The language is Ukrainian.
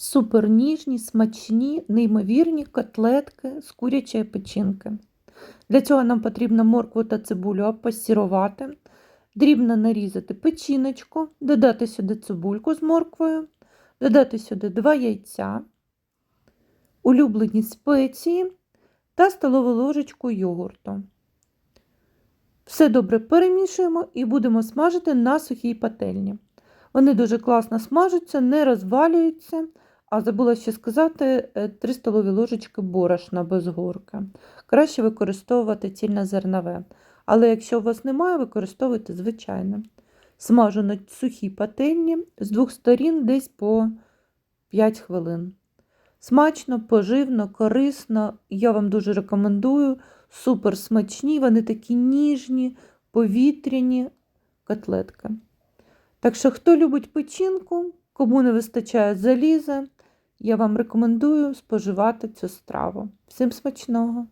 Супер ніжні, смачні, неймовірні котлетки з курячої печінки. Для цього нам потрібно моркву та цибулю опасірувати, дрібно нарізати печіночку, додати сюди цибульку з морквою, додати сюди 2 яйця, улюблені спеції та столову ложечку йогурту. Все добре перемішуємо і будемо смажити на сухій пательні. Вони дуже класно смажуться, не розвалюються. А забула ще сказати 3 столові ложечки борошна без горки. Краще використовувати цільнозернове. Але якщо у вас немає, використовуйте звичайне. Смажу на сухій пательні з двох сторін десь по 5 хвилин. Смачно, поживно, корисно. Я вам дуже рекомендую. Супер смачні, вони такі ніжні, повітряні котлетки. Так що, хто любить печінку, кому не вистачає заліза, я вам рекомендую споживати цю страву. Всім смачного!